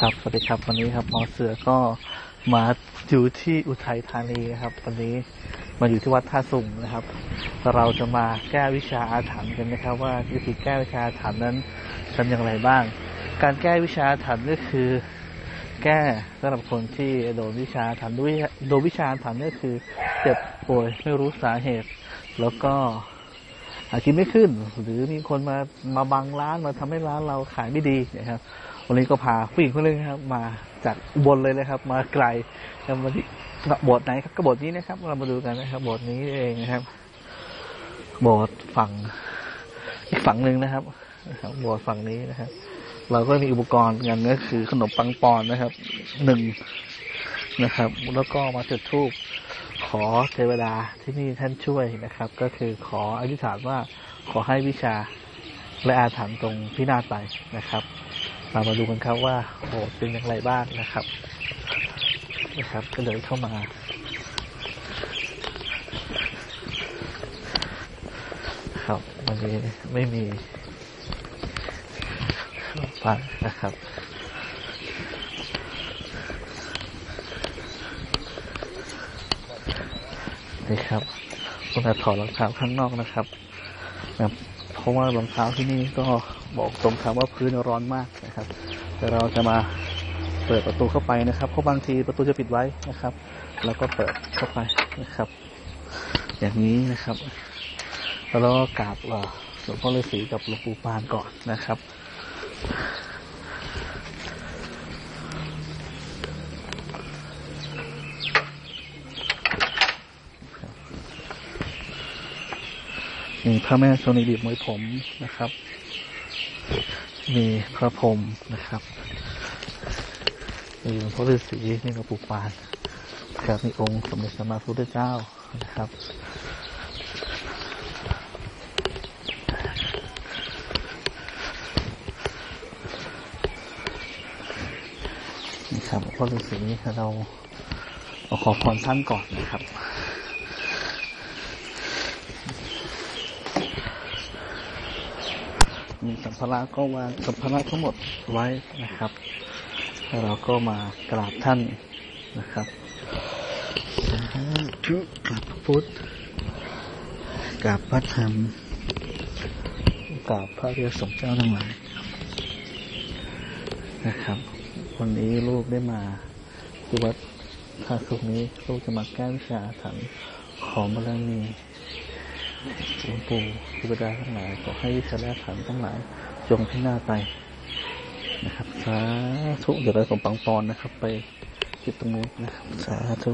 ครับสวัสดีครับวันนี้ครับหมอเสือก็มาอยู่ที่อุทัยธานีนะครับวันนี้มาอยู่ที่วัดท่าสุงนะครับ เราจะมาแก้วิชาอาถรรพ์กันนะครับ ว่าวิธีแก้วิชาอาถรรพ์นั้นทำอย่างไรบ้าง การแก้วิชาอาถรรพ์ก็คือ แก้สำหรับคนที่โดนวิชาอาถรรพ์ด้วยโดนวิชาอาถรรพ์ก็คือเจ็บป่วยไม่รู้สาเหตุ แล้วก็ กินไม่ขึ้น หรือมีคนมามาบังร้านมาทำให้ร้านเราขายไม่ดีนะครับ วันนี้ก็พาผู้หญิงคนหนึงครับ มาจากบนเลยนะครับ มาไกลแล้วมาที่บสถ์ไหนครับก็บสถ์นี้นะครับ เรามาดูกันนะครับบสถ์นี้เองนะครับบสถ์ฝั่งอีกฝั่งหนึ่งนะครับบโบสถ์ฝั่งนี้นะครับ เราก็มีอุปกรณ์กันก็คือขนมปังปอนนะครับหนึ่งนะครับ แล้วก็มาจุดธูปข อเทวดาที่นี่ท่านช่วยนะครับ ก็คือขออธิษฐานว่าขอให้วิชาและอาถรรพ์ตรงพินาศไปนะครับเรามาดูกันครับว่าโอ้เป็นอย่างไรบ้างนะครับนะครับ ก็เลยเข้ามาครับวันนี้ไม่มีฟังนะครับ นี่ครับต้องแต่ถอดรองเท้าข้างนอกนะครับนะเพราะว่ารองเท้าที่นี่ก็บอกตรงครับว่าพื้นร้อนมากนะครับ แต่เราจะมาเปิดประตูเข้าไปนะครับ เพราะบางทีประตูจะปิดไว้นะครับ แล้วก็เปิดเข้าไปนะครับ อย่างนี้นะครับแล้วก็กราบเอ่อหลวงพ่อฤาษีกับหลวงปู่ปานก่อนนะครับ มีพระแม่ชนีบีบมวยผมนะครับ มีพระพรหมนะครับ มีหลวงพ่อฤาษีมีหลวงปู่ปานครับมีองค์สมเด็จสัมมาสัมพุทธเจ้านะครับนี่ครับหลวงพ่อฤาษีเราเราขอพรท่านก่อนนะครับ มีสัมภาระก็วางสัมภาระทั้งหมดไว้นะครับแล้วเราก็มากราบท่านนะครับสาธุกราบพระพุทธกราบพระธรรมกราบพระเรียสงเจ้าทั้งหลายนะครับ วันนี้ลูกได้มาที่วัดท่าสุกนี้ลูกจะมาแก้วิชาอาถรรพ์ของบารมี หลวงปู่เทวดาทั้งหลายขอให้วิชาและขันทั้งหลาย จงพินาศไปนะครับ สาธุ เดี๋ยวเราส่งปังปอนนะครับ ไปจิตตรงนู้นนะครับ สาธุ